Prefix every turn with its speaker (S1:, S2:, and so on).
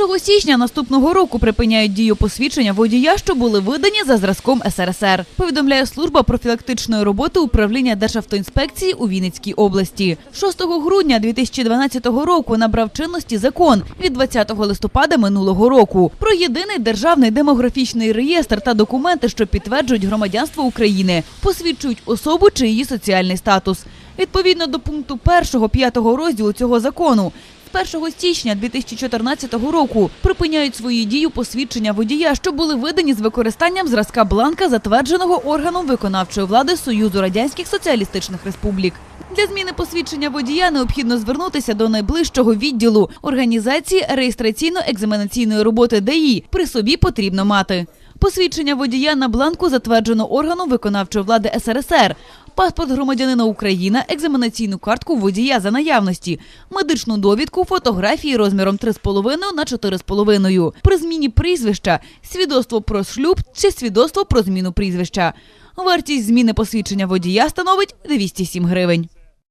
S1: 1 січня наступного року припиняють дію посвідчення водія, що були видані за зразком СРСР. Повідомляє служба профілактичної роботи управління Державтоінспекції у Вінницькій області. 6 грудня 2012 року набрав чинності закон від 20 листопада минулого року про єдиний державний демографічний реєстр та документи, що підтверджують громадянство України, посвідчують особу чи її соціальний статус. Відповідно до пункту 1 5 розділу цього закону, з 1 січня 2014 року припиняють свою дію посвідчення водія, що були видані з використанням зразка бланка, затвердженого органом виконавчої влади Союзу Радянських Соціалістичних Республік. Для зміни посвідчення водія необхідно звернутися до найближчого відділу організації реєстраційно-екзаменаційної роботи ДАІ. При собі потрібно мати посвідчення водія на бланку, затверджено органом виконавчої влади СРСР, паспорт громадянина Україна, екзаменаційну картку водія за наявності, медичну довідку, фотографії розміром 3,5 на 4,5. При зміні прізвища, свідоцтво про шлюб чи свідоцтво про зміну прізвища. Вартість зміни посвідчення водія становить 207 гривень.